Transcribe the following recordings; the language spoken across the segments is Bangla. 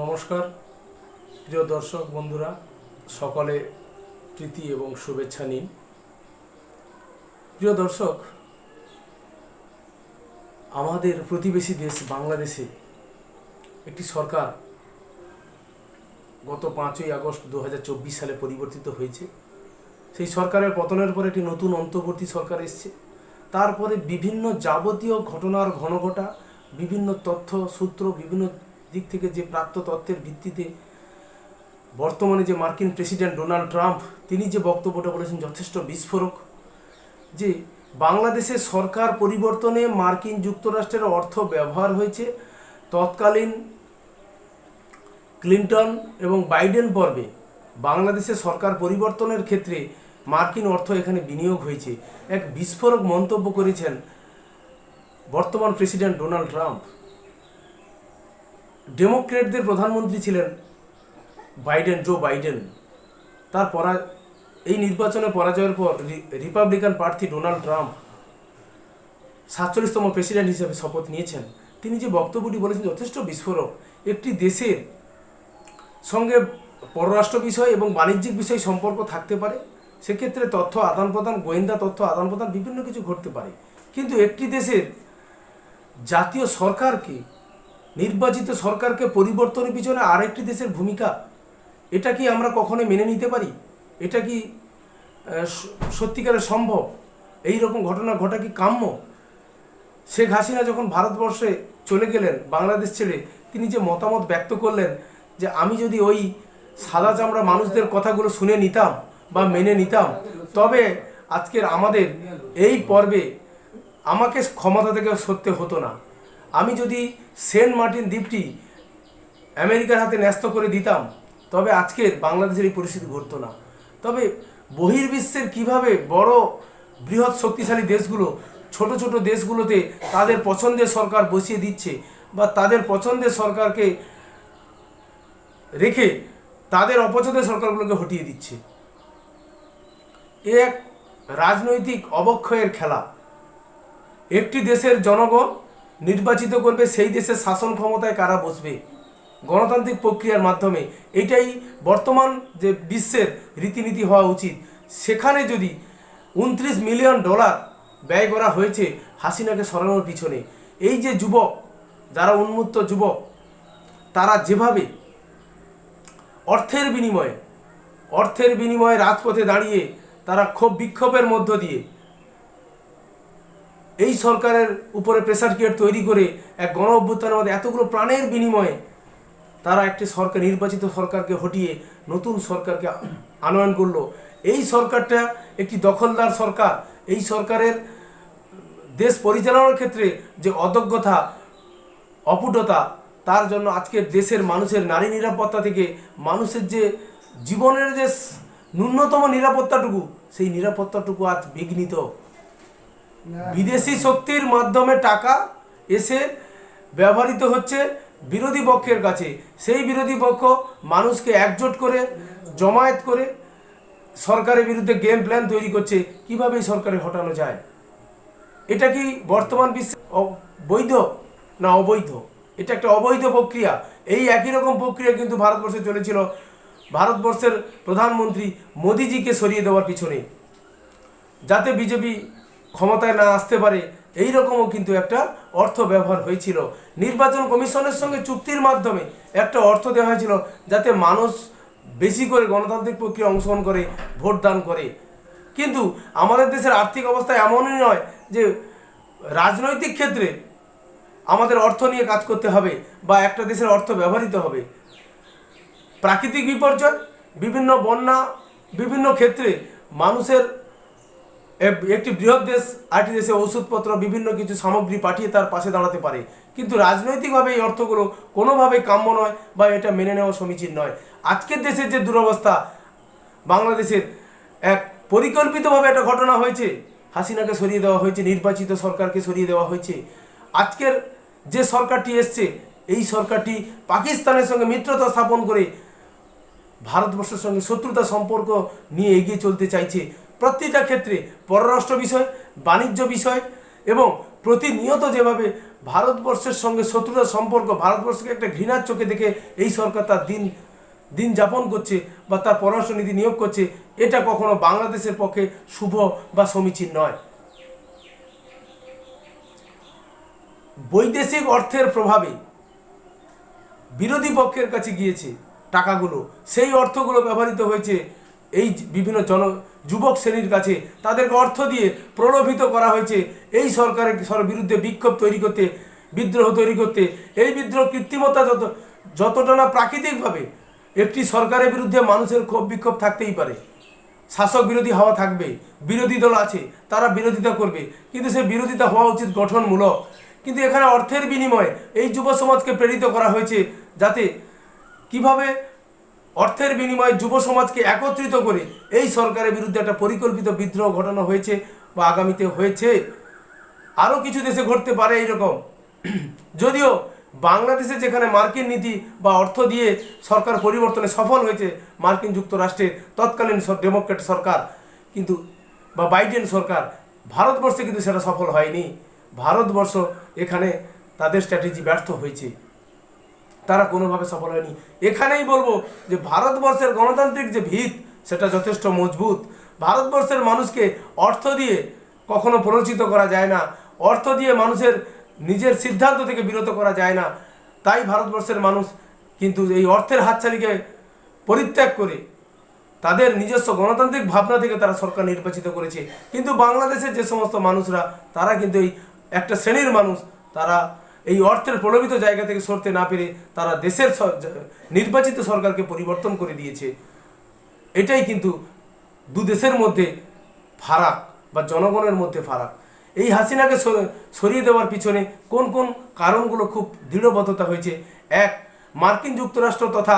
নমস্কার। প্রিয় দর্শক, বন্ধুরা, সকলে প্রীতি এবং শুভেচ্ছা নিন। প্রিয় দর্শক, আমাদের প্রতিবেশী দেশ বাংলাদেশে একটি সরকার গত পাঁচই আগস্ট দু হাজার চব্বিশ সালে পরিবর্তিত হয়েছে। সেই সরকারের পতনের পর একটি নতুন অন্তর্বর্তী সরকার এসছে। তারপরে বিভিন্ন যাবতীয় ঘটনার ঘনঘটা, বিভিন্ন তথ্য, সূত্র, বিভিন্ন দিক থেকে যে প্রাপ্ত তথ্যের ভিত্তিতে বর্তমানে যে মার্কিন প্রেসিডেন্ট ডোনাল্ড ট্রাম্প, তিনি যে বক্তব্যটা বলেছেন যথেষ্ট বিস্ফোরক, যে বাংলাদেশের সরকার পরিবর্তনে মার্কিন যুক্তরাষ্ট্রের অর্থ ব্যবহার হয়েছে, তৎকালীন ক্লিন্টন এবং বাইডেন পর্বে বাংলাদেশের সরকার পরিবর্তনের ক্ষেত্রে মার্কিন অর্থ এখানে বিনিয়োগ হয়েছে। এক বিস্ফোরক মন্তব্য করেছেন বর্তমান প্রেসিডেন্ট ডোনাল্ড ট্রাম্প। ডেমোক্রেটদের প্রধানমন্ত্রী ছিলেন বাইডেন, জো বাইডেন। তার পরা, এই নির্বাচনে পরাজয়ের পর রিপাবলিকান প্রার্থী ডোনাল্ড ট্রাম্প সাতচল্লিশতম প্রেসিডেন্ট হিসেবে শপথ নিয়েছেন। তিনি যে বক্তব্যটি বলেছেন যথেষ্ট বিস্ফোরক। একটি দেশের সঙ্গে পররাষ্ট্র বিষয় এবং বাণিজ্যিক বিষয় সম্পর্ক থাকতে পারে, সেক্ষেত্রে তথ্য আদান প্রদান, গোয়েন্দা তথ্য আদান প্রদান বিভিন্ন কিছু ঘটতে পারে। কিন্তু একটি দেশের জাতীয় সরকারকে নির্বাচিত সরকারকে পরিবর্তনের পিছনে আরেকটি দেশের ভূমিকা এটা কি আমরা কখনোই মেনে নিতে পারি? এটা কি আহ, স- সত্যিকারের সম্ভব? এই রকম ঘটনা ঘটা কি কাম্য? শেখ হাসিনা যখন ভারতবর্ষে চলে গেলেন বাংলাদেশ ছেড়ে তিনি যে মতামত ব্যক্ত করলেন যে আমি যদি ওই সাদা চামড়া মানুষদের কথাগুলো শুনে নিতাম বা মেনে নিতাম তবে আজকের আমাদের এই পর্বে আমাকে ক্ষমতা থেকে সরতে হতো না। আমি যদি সেন্ট মার্টিন দ্বীপটি আমেরিকার হাতে ন্যস্ত করে দিতাম, তবে আজকের বাংলাদেশের এই পরিস্থিতি ঘটতো না। তবে বহির্বিশ্বের কীভাবে বড় বৃহৎ শক্তিশালী দেশগুলো, ছোট ছোট দেশগুলোতে তাদের পছন্দের সরকার বসিয়ে দিচ্ছে বা তাদের পছন্দের সরকারকে রেখে তাদের অপছন্দের সরকারগুলোকে হটিয়ে দিচ্ছে। এক রাজনৈতিক অবক্ষয়ের খেলা। একটি দেশের জনগণ নির্বাচিত করবে সেই দেশের শাসন ক্ষমতায় কারা বসবে? গণতান্ত্রিক প্রক্রিয়ার মাধ্যমে। এটাই বর্তমান যে বিশ্বের রীতিনীতি হওয়া উচিত। সেখানে যদি উনত্রিশ মিলিয়ন ডলার ব্যয় করা হয়েছে হাসিনাকে সরানোর পিছনে। এই যে যুবক, যারা উন্মুক্ত যুবক, তারা যেভাবে অর্থের বিনিময়ে অর্থের বিনিময়ে রাজপথে দাঁড়িয়ে তারা ক্ষোভ বিক্ষোভের মধ্য দিয়ে এই সরকারের উপরে প্রেসার ক্রিয়েট তৈরি করে এক গণ অভ্যুত্থানের মধ্যে এতগুলো প্রাণের বিনিময়ে তারা একটি সরকার, নির্বাচিত সরকারকে হটিয়ে নতুন সরকারকে আনয়ন করল। এই সরকারটা একটি দখলদার সরকার। এই সরকারের দেশ পরিচালনার ক্ষেত্রে যে অদক্ষতা, অপুটতা, তার জন্য আজকে দেশের মানুষের নারী নিরাপত্তা থেকে মানুষের যে জীবনের যে ন্যূনতম নিরাপত্তাটুকু, সেই নিরাপত্তাটুকু আজ বিঘ্নিত। বিদেশি শক্তির মাধ্যমে টাকা এসে ব্যবহৃত হচ্ছে বিরোধী পক্ষের কাছে। সেই বিরোধী পক্ষ মানুষকে একজোট করে, জমায়েত করে সরকারের বিরুদ্ধে গেম প্ল্যান তৈরি করছে। কীভাবে এই সরকারে হটানো যায়? এটা কি বর্তমান বিশ্বে বৈধ না অবৈধ? এটা একটা অবৈধ প্রক্রিয়া। এই একই রকম প্রক্রিয়া কিন্তু ভারতবর্ষে চলেছিল। ভারতবর্ষের প্রধানমন্ত্রী মোদিজিকে সরিয়ে দেওয়ার পিছনে। যাতে বিজেপি ক্ষমতায় না আসতে পারে এই রকমও কিন্তু একটা অর্থ ব্যবহার হয়েছিল। নির্বাচন কমিশনের সঙ্গে চুক্তির মাধ্যমে একটা অর্থ দেওয়া হয়েছিল যাতে মানুষ বেশি করে গণতান্ত্রিক প্রক্রিয়া অংশগ্রহণ করে ভোট দান করে। কিন্তু আমাদের দেশের আর্থিক অবস্থা এমনই নয় যে রাজনৈতিক ক্ষেত্রে আমাদের অর্থ নিয়ে কাজ করতে হবে বা একটা দেশের অর্থ ব্যবহৃত হবে। প্রাকৃতিক বিপর্যয়, বিভিন্ন বন্যা, বিভিন্ন ক্ষেত্রে মানুষের একটি বৃহৎ দেশ, আরেকটি দেশে ওষুধপত্র বিভিন্ন কিছু সামগ্রী পাঠিয়ে তার পাশে দাঁড়াতে পারে। কিন্তু রাজনৈতিকভাবে এই অর্থগুলো কোনোভাবেই কাম্য নয় বা এটা মেনে নেওয়া সমীচীন নয়। আজকের দেশের যে দুরবস্থা, বাংলাদেশের এক পরিকল্পিতভাবে একটা ঘটনা হয়েছে, হাসিনাকে সরিয়ে দেওয়া হয়েছে, নির্বাচিত সরকারকে সরিয়ে দেওয়া হয়েছে। আজকের যে সরকারটি এসছে, এই সরকারটি পাকিস্তানের সঙ্গে মিত্রতা স্থাপন করে ভারতবর্ষের সঙ্গে শত্রুতা সম্পর্ক নিয়ে এগিয়ে চলতে চাইছে। প্রতিটা ক্ষেত্রে পররাষ্ট্র বিষয়, বাণিজ্য বিষয় এবং প্রতিনিয়ত যেভাবে ভারতবর্ষের সঙ্গে শত্রুতার সম্পর্ক, ভারতবর্ষকে একটা ঘৃণার চোখে দেখে এই সরকার তার দিন দিন যাপন করছে বা তার পররাষ্ট্রনীতি নিয়োগ করছে, এটা কখনো বাংলাদেশের পক্ষে শুভ বা সমীচীন নয়। বৈদেশিক অর্থের প্রভাবে বিরোধী পক্ষের কাছে গিয়েছে টাকাগুলো। সেই অর্থগুলো ব্যবহৃত হয়েছে এই বিভিন্ন জন যুবক শ্রেণির কাছে তাদেরকে অর্থ দিয়ে প্রলোভিত করা হয়েছে। এই সরকারের সর- বিরুদ্ধে বিক্ষোভ তৈরি করতে, বিদ্রোহ তৈরি করতে, এই বিদ্রোহ কৃত্রিমতা যত, যতটা না প্রাকৃতিকভাবে, একটি সরকারের বিরুদ্ধে মানুষের ক্ষোভ বিক্ষোভ থাকতেই পারে। শাসক বিরোধী হওয়া থাকবে, বিরোধী দল আছে, তারা বিরোধিতা করবে, কিন্তু সে বিরোধিতা হওয়া উচিত গঠনমূলক। কিন্তু এখানে অর্থের বিনিময়ে এই যুব সমাজকে প্রেরিত করা হয়েছে যাতে কীভাবে অর্থের বিনিময়ে যুব সমাজকে একত্রিত করে এই সরকারের বিরুদ্ধে একটা পরিকল্পিত বিদ্রোহ ঘটানো হয়েছে বা আগামীতে হয়েছে। আরও কিছু দেশে ঘটতে পারে এইরকম। যদিও বাংলাদেশে যেখানে মার্কিন নীতি বা অর্থ দিয়ে সরকার পরিবর্তনে সফল হয়েছে, মার্কিন যুক্তরাষ্ট্রের তৎকালীন ডেমোক্রেট সরকার কিন্তু বা বাইডেন সরকার, ভারতবর্ষে কিন্তু সেটা সফল হয়নি। ভারতবর্ষ এখানে তাদের স্ট্র্যাটেজি ব্যর্থ হয়েছে। তারা কোনোভাবে সফল হয়নি। এখানেই বলব যে ভারতবর্ষের গণতান্ত্রিক যে ভিত, সেটা যথেষ্ট মজবুত। ভারতবর্ষের মানুষকে অর্থ দিয়ে কখনো প্ররোচিত করা যায় না। অর্থ দিয়ে মানুষের নিজের সিদ্ধান্ত থেকে বিরত করা যায় না। তাই ভারতবর্ষের মানুষ কিন্তু এই অর্থের হাতছানিকে পরিত্যাগ করে তাদের নিজস্ব গণতান্ত্রিক ভাবনা থেকে তারা সরকার নির্বাচিত করেছে। কিন্তু বাংলাদেশের যে সমস্ত মানুষরা, তারা কিন্তু এই একটা শ্রেণির মানুষ। তারা এই অর্থের প্রলোভিত জায়গা থেকে সরতে না পেরে তারা দেশের নির্বাচিত সরকারকে পরিবর্তন করে দিয়েছে। এটাই কিন্তু দু দেশের মধ্যে ফারাক বা জনগণের মধ্যে ফারাক। এই হাসিনাকে সরিয়ে দেওয়ার পিছনে কোন কোন কারণগুলো খুব দৃঢ়বদ্ধতা হয়েছে? এক, মার্কিন যুক্তরাষ্ট্র তথা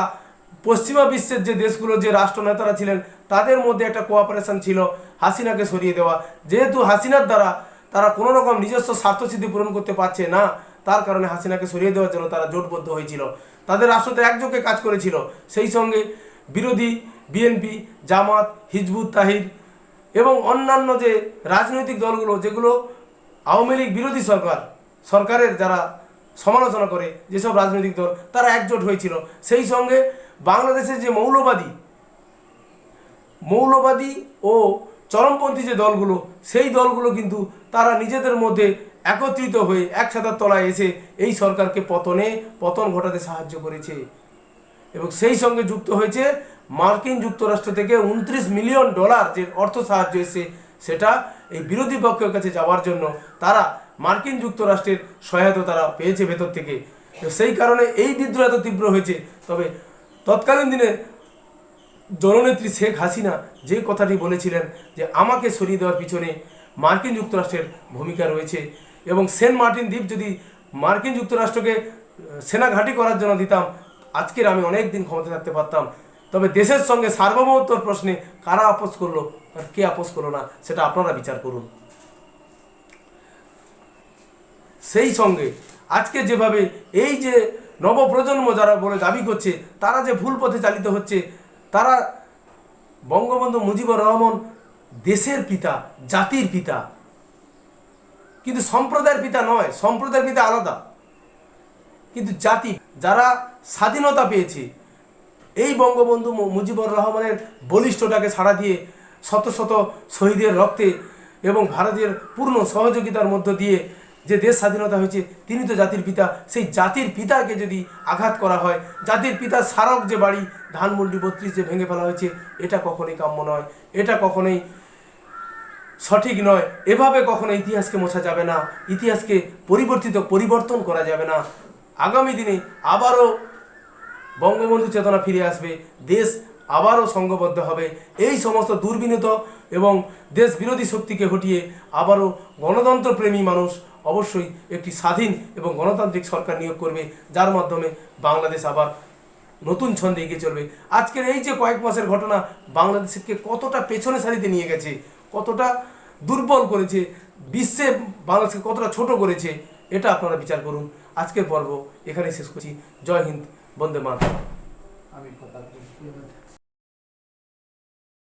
পশ্চিমা বিশ্বের যে দেশগুলো যে রাষ্ট্রনেতারা ছিলেন, তাদের মধ্যে একটা কোঅপারেশন ছিল হাসিনাকে সরিয়ে দেওয়া। যেহেতু হাসিনার দ্বারা তারা কোনো রকম নিজস্ব স্বার্থসিদ্ধি পূরণ করতে পারছে না তার কারণে হাসিনাকে সরিয়ে দেওয়ার জন্য তারা জোটবদ্ধ হয়েছিল। তাদের রাষ্ট্রতে একযোগে কাজ করেছিল। সেই সঙ্গে বিরোধী বিএনপি, জামাত, হিজবুত তাহির এবং অন্যান্য যে রাজনৈতিক দলগুলো, যেগুলো আওয়ামী লীগ বিরোধী সরকার, সরকারের যারা সমালোচনা করে, যেসব রাজনৈতিক দল, তারা একজোট হয়েছিল। সেই সঙ্গে বাংলাদেশের যে মৌলবাদী মৌলবাদী ও চরমপন্থী যে দলগুলো, সেই দলগুলো কিন্তু তারা নিজেদের মধ্যে একত্রিত হয়ে একসাথে তলায় এসে এই সরকারকে পতনে, পতন ঘটাতে সাহায্য করেছে। এবং সেই সঙ্গে যুক্ত হয়েছে মার্কিন যুক্তরাষ্ট্র থেকে উনত্রিশ মিলিয়ন ডলার যে অর্থ সাহায্য এসেছে, সেটা এই বিরোধী পক্ষের কাছে যাওয়ার জন্য তারা মার্কিন যুক্তরাষ্ট্রের সহায়তা তারা পেয়েছে ভেতর থেকে। তো সেই কারণে এই বিদ্রোহ এত তীব্র হয়েছে। তবে তৎকালীন দিনে জননেত্রী শেখ হাসিনা যে কথাটি বলেছিলেন যে, আমাকে সরিয়ে দেওয়ার পিছনে মার্কিন যুক্তরাষ্ট্রের ভূমিকা রয়েছে। এবং সেন্ট মার্টিন দ্বীপ যদি মার্কিন যুক্তরাষ্ট্রকে সেনা ঘাঁটি করার জন্য দিতাম, আজকের আমি অনেক দিন ক্ষমতা থাকতে পারতাম। তবে দেশের সঙ্গে সার্বভৌমত্বর প্রশ্নে কারা আপোষ করল আর কে আপোষ করল না, সেটা আপনারা বিচার করুন। সেই সঙ্গে আজকে যেভাবে এই যে নবপ্রজন্ম যারা বলে দাবি করছে, তারা যে ভুল পথে চালিত হচ্ছে, তারা বঙ্গবন্ধু মুজিবুর রহমান দেশের পিতা, জাতির পিতা কিন্তু সম্প্রদায়ের পিতা নয়, সম্প্রদায়ের পিতা আলাদা। কিন্তু জাতি, যারা স্বাধীনতা পেয়েছে, এই বঙ্গবন্ধু মুজিবুর রহমানের বলিষ্ঠটাকে ছাড়া দিয়ে শত শত শহীদের রক্তে এবং ভারতের পূর্ণ সহযোগিতার মধ্য দিয়ে যে দেশ স্বাধীনতা হয়েছে, তিনি তো জাতির পিতা। সেই জাতির পিতাকে যদি আঘাত করা হয়, জাতির পিতার স্মারক যে বাড়ি, ধানমন্ডি বত্রিশ যে ভেঙে ফেলা হয়েছে, এটা কখনোই কাম্য নয়। এটা কখনোই সঠিক নয়। এভাবে কখনো ইতিহাসকে মোছা যাবে না, ইতিহাসকে পরিবর্তিত, পরিবর্তন করা যাবে না। আগামী দিনে আবারও বঙ্গবন্ধু চেতনা ফিরে আসবে, দেশ আবারও সংঘবদ্ধ হবে। এই সমস্ত দুর্বিনীত এবং দেশ বিরোধী শক্তিকে হটিয়ে আবারও গণতন্ত্রপ্রেমী মানুষ অবশ্যই একটি স্বাধীন এবং গণতান্ত্রিক সরকার নিয়োগ করবে, যার মাধ্যমে বাংলাদেশ আবার নতুন ছন্দে এগিয়ে চলবে। আজকের এই যে কয়েক মাসের ঘটনা বাংলাদেশকে কতটা পেছনে সারিতে নিয়ে গেছে কতটা দুর্বল করেছে, বিশ্বে বাংলাদেশকে কতটা ছোট করেছে, এটা আপনারা বিচার করুন। আজকের পর্ব এখানে শেষ করছি। জয় হিন্দ, বন্দে মাতা আমি